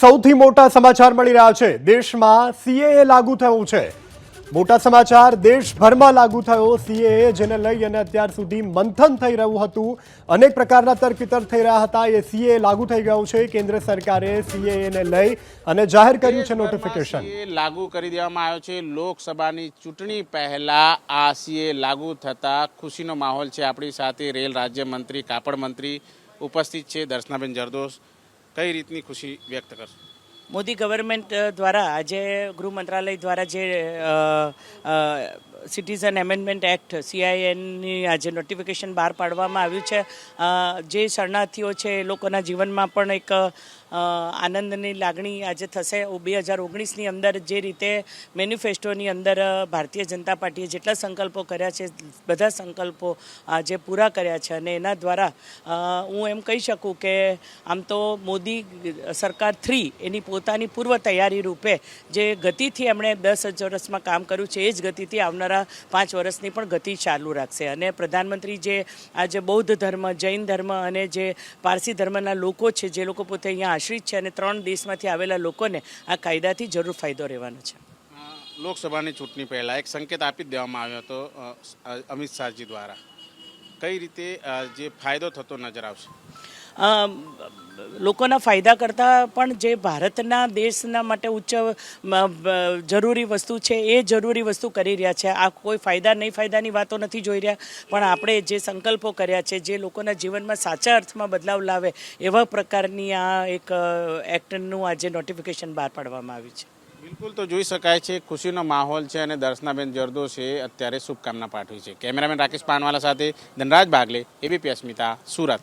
સૌથી મોટા સમાચાર મળી રહ્યા છે. દેશમાં સીએએ લાગુ થયું છે. મોટા સમાચાર દેશભરમાં લાગુ થયો સીએએ જેને લઈ અને અત્યાર સુધી મંથન થઈ રહ્યું હતું. અનેક પ્રકારના તર્ક થઈ રહ્યા હતા. એ સીએ લાગુ થઈ ગયું છે. કેન્દ્ર સરકારે સીએને લઈ અને જાહેર કર્યું છે નોટિફિકેશન લાગુ કરી દેવામાં આવ્યો છે. લોકસભાની ચૂંટણી પહેલા આ સીએ લાગુ થતા ખુશીનો માહોલ છે. આપણી સાથે રેલ રાજ્યમંત્રી કાપડ મંત્રી ઉપસ્થિત છે. દર્શનાબેન જરદોશ કઈ રીતની ખુશી વ્યક્ત કરશો? મોદી ગવર્મેન્ટ દ્વારા આજે ગૃહ મંત્રાલય દ્વારા જે સિટીઝન એમેન્ડમેન્ટ એક્ટ સીઆઈએનની આજે નોટિફિકેશન બહાર પાડવામાં આવ્યું છે. જે શરણાર્થીઓ છે એ લોકોના જીવનમાં પણ એક આનંદની લાગણી આજે થશે. બે હજાર ઓગણીસની અંદર જે રીતે મેન્યુફેસ્ટોની અંદર ભારતીય જનતા પાર્ટીએ જેટલા સંકલ્પો કર્યા છે, બધા સંકલ્પો આજે પૂરા કર્યા છે અને એના દ્વારા હું એમ કહી શકું કે આમ તો મોદી સરકાર થ્રી, એની પોતાની પૂર્વ તૈયારી રૂપે જે ગતિથી એમણે દસ વર્ષમાં કામ કર્યું છે, એ જ ગતિથી આવનારા પાંચ વર્ષની પણ ગતિ ચાલુ રાખશે. અને પ્રધાનમંત્રી જે આજે બૌદ્ધ ધર્મ, જૈન ધર્મ અને જે પારસી ધર્મના લોકો છે, જે લોકો પોતે અહીંયા આશ્રિત છે અને ત્રણ દેશમાંથી આવેલા લોકોને આ કાયદાથી જરૂર ફાયદો રહેવાનો છે. લોકસભાની ચૂંટણી પહેલાં એક સંકેત આપી દેવામાં આવ્યો હતો અમિત શાહજી દ્વારા. કઈ રીતે જે ફાયદો થતો નજર આવશે? લોકોના ફાયદા કરતાં પણ જે ભારતના દેશના માટે ઉચ્ચ જરૂરી વસ્તુ છે, એ જરૂરી વસ્તુ કરી રહ્યા છે. આ કોઈ ફાયદા, નહીં ફાયદાની વાતો નથી જોઈ રહ્યા. પણ આપણે જે સંકલ્પો કર્યા છે, જે લોકોના જીવનમાં સાચા અર્થમાં બદલાવ લાવે, એવા પ્રકારની આ એક એક્ટનું આજે નોટિફિકેશન બહાર પાડવામાં આવ્યું છે. બિલકુલ તો જોઈ શકાય છે, ખુશીનો માહોલ છે અને દર્શનાબેન જરદોશે અત્યારે શુભકામના પાઠવી છે. કેમેરામેન રાકેશ પાનવાલા સાથે ધનરાજ બાગલે, એબીપી અસ્મિતા, સુરત.